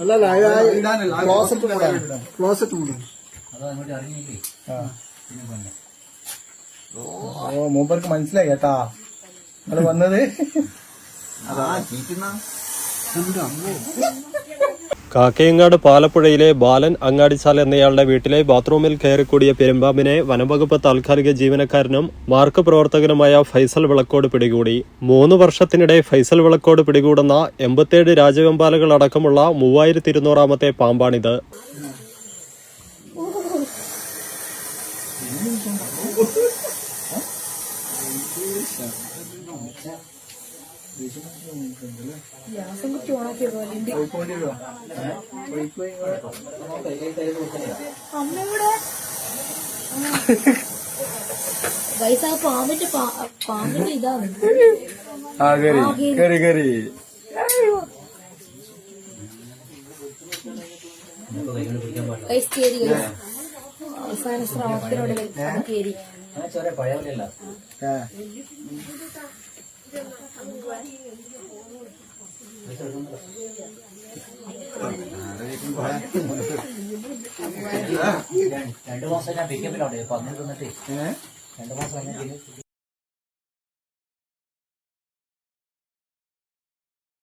അല്ലല്ല closet closet ഓ മൂപ്പർക്ക് മനസ്സിലായി കേട്ടാ. നിങ്ങൾ വന്നത്? കാക്കയങ്ങാട് പാലപ്പുഴയിലെ ബാലൻ അങ്ങാടിച്ചാൽ എന്നയാളുടെ വീട്ടിലെ ബാത്റൂമിൽ കയറിക്കൂടിയ പെരുമ്പാമ്പിനെ വനംവകുപ്പ് താൽക്കാലിക ജീവനക്കാരനും മാർക്ക് പ്രവർത്തകനുമായ ഫൈസൽ വിളക്കോട് പിടികൂടി മൂന്ന് വർഷത്തിനിടെ ഫൈസൽ വിളക്കോട് പിടികൂടുന്ന എൺപത്തിയേഴ് രാജവെമ്പാലകൾ അടക്കമുള്ള മൂവായിരത്തി ഇരുന്നൂറാമത്തെ പാമ്പാണിത് വയസ്സാ പാമ്പിന്റെ പാ- പാമ്പിന്റെ ഇതാണ്. ആ കറി കറി കറി. വയസ്സ് കയറി അവസാന ശ്രമത്തിനോട് കയറി. രണ്ടു മാസം ഞാൻ പിക്കപ്പിലുണ്ട് തിന്നിട്ട് രണ്ടു മാസം കഴിഞ്ഞ